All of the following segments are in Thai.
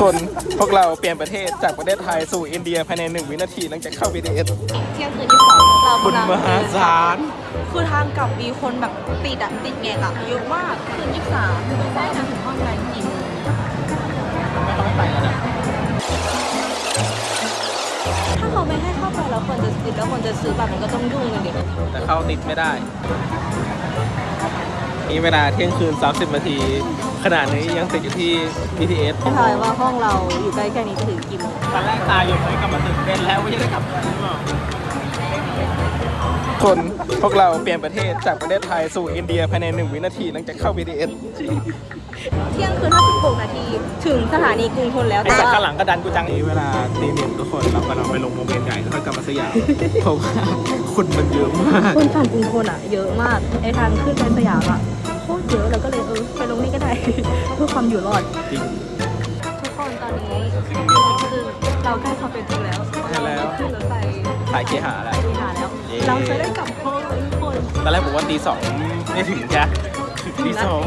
คนพวกเราเปลี่ยนประเทศจากประเทศไทยสู่อินเดียภายในหนึ่งวินาทีหลังจากเข้า BTS เที่ยงคืนที่สองเราคุณกำลังมหาศาลคือทางกลับมีคนแบบติดอะติดแงกอะเยอะมากคืนยี่สิบสามไม่ใช่นะถึงห้องไหนกี่โมงถ้าเขาไม่ให้เข้าไปแล้วคนจะติดแล้วคนจะซื้อบัตรมันก็ต้องยุ่งกันดิแต่เข้าติดไม่ได้ นี่เวลาเที่ยงคืน 30 นาทีขณะนี้ยังติดอยู่ที่ BTS ไม่ทายว่าห้องเราอยู่ใกล้แค่นี้จะถึงกี่โมงตอนแรกตาอยู่ไหนกลับมาตื่นเต้นแล้วไม่ได้กลับคนพวกเราเปลี่ยนประเทศจากประเทศไทยสู่อินเดียภายในหนึ่งวินาทีหลังจากเข้า BTS เที่ยงคืนห้าสิบหกนาที ถึงสถานีกรุงทนแล้วไอ้แต่สัตว์ว่า ข้างหลังก็ดันกูจังนี้เวลาตีหนึ่งทุกคนเราก็เราไปลงโมเมนต์ใหญ่ แล้วค่อยกลับมาสยาม เพราะว่าคนมันเยอะมากคนฝั่งกรุงทนอะเยอะมากไอ้ทางขึ้นไปสยามอะโคตรเยอะแล้วก็เลยเออไปลงนี่ก็ได้ เพื่อความอยู่รอด จริง ทุกคนตอนนี้คือเราใกล้เข้าเป็นจริงแล้วเพราะเราใช่แล้วขึ้นรถไฟขายเคหาอะไรไปหาแล้ว เย้ เราจะได้กลับห้องแล้วทุกคนตอนแรกบอกว่าตีสองไม่ถึงจ้ะตีสอง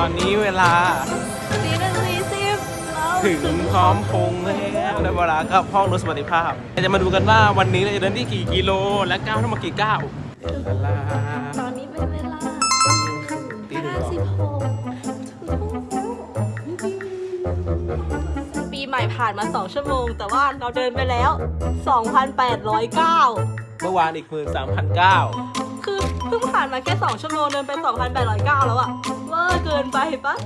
ตอนนี้เวลาสี่นาทีสิบเรา ถึงพร้อมพงษ์แล้วได้เวลากับห้องรถสวัสดิภาพเราจะมาดูกันว่าวันนี้เราจะเดินที่กี่กิโลและก้าวทั้งหมดกี่ก้าวเวลาตอนนี้เป็นเวลาตีหนึ่งเหรอห้าสิบหกปีใหม่ผ่านมา 2 ชั่วโมง แต่ว่าเราเดินไปแล้ว 2,809 เมื่อวานอีกหมื่นสามพันเก้าคือเพิ่งผ่านมาแค่ 2 ชั่วโมงเดินไป 2,809 แล้วอะเวอร์เกินไปปะ